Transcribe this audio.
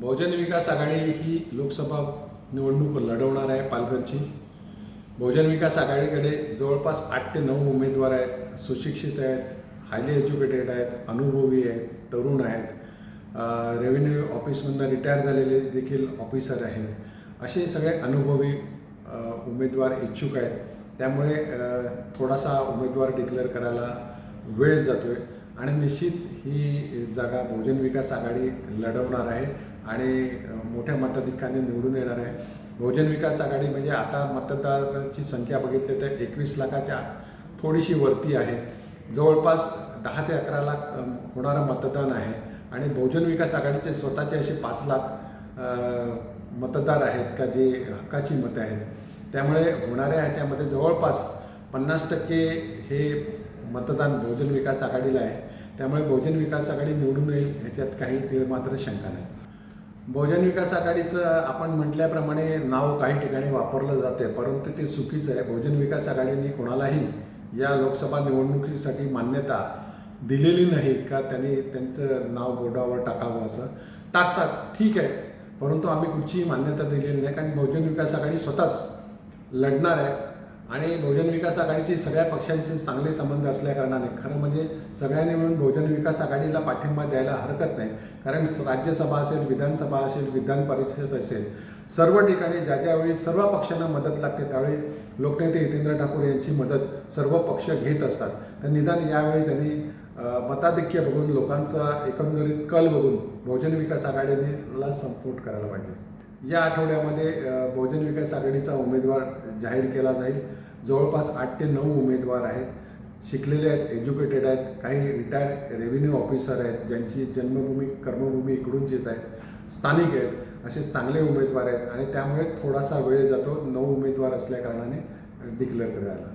बहुजन विकास आघाडी ही लोकसभा निवडणूक लढवणार आहे पालघरची. बहुजन विकास आघाडीकडे जवळपास आठ ते नऊ उमेदवार आहेत सुशिक्षित आहेत हायली एज्युकेटेड आहेत अनुभवी आहेत तरुण आहेत. रेव्हेन्यू ऑफिसमधनं रिटायर झालेले देखील ऑफिसर आहेत. असे सगळे अनुभवी उमेदवार इच्छुक आहेत. त्यामुळे थोडासा उमेदवार डिक्लेअर करायला वेळ जातो आहे आणि निश्चित ही जागा बहुजन विकास आघाडी लढवणार आहे. आणि मोठ्या मताधिकाने निवडून येणार आहे. बहुजन विकास आघाडी म्हणजे आता मतदारांची संख्या बघितली तर एकवीस लाखाच्या थोडीशी वरती आहे. जवळपास दहा ते अकरा लाख होणारं मतदान आहे. आणि बहुजन विकास आघाडीचे स्वतःचे असे पाच लाख मतदार आहेत का जे हक्काची मतं आहेत. त्यामुळे होणाऱ्या ह्याच्यामध्ये जवळपास पन्नास टक्के हे मतदान बहुजन विकास आघाडीला आहे. त्यामुळे बहुजन विकास आघाडी निवडून येईल ह्याच्यात काही तीळ मात्र शंका नाही. बहुजन विकास आघाडीचं आपण म्हटल्याप्रमाणे नाव काही ठिकाणी वापरलं जाते परंतु ते चुकीचं आहे. बहुजन विकास आघाडीने कोणालाही या लोकसभा निवडणुकीसाठी मान्यता दिलेली नाही का? त्यांनी त्यांचं नाव बोर्डावर टाकावं असं. टाकतात ठीक आहे. परंतु आम्ही कुठचीही मान्यता दिलेली नाही कारण बहुजन विकास आघाडी स्वतःच लढणार आहे. आणि बहुजन विकास आघाडीचे सगळ्या पक्षांचे चांगले संबंध असल्याकारणाने खरं म्हणजे सगळ्यांनी मिळून बहुजन विकास आघाडीला पाठिंबा द्यायला हरकत नाही. कारण राज्यसभा असेल विधानसभा असेल विधान परिषद असेल सर्व ठिकाणी ज्या ज्यावेळी सर्व पक्षांना मदत लागते त्यावेळी लोकनेते हितेंद्र ठाकूर यांची मदत सर्व पक्ष घेत असतात. तर निदान यावेळी त्यांनी मताधिक्य बघून लोकांचा एकंदरीत कल बघून बहुजन विकास आघाडीला सपोर्ट करायला पाहिजे. या आठवड्यामध्ये बहुजन विकास आघाडीचा उमेदवार जाहीर केला जाईल. जवळपास आठ ते नऊ उमेदवार आहेत. शिकलेले आहेत एज्युकेटेड आहेत. काही रिटायर्ड रेव्हेन्यू ऑफिसर आहेत ज्यांची जन्मभूमी कर्मभूमी इकडूनचीच आहेत. स्थानिक आहेत. असे चांगले उमेदवार आहेत. आणि त्यामुळे थोडासा वेळ जातो. नऊ उमेदवार असल्या कारणाने डिक्लेअर करायला.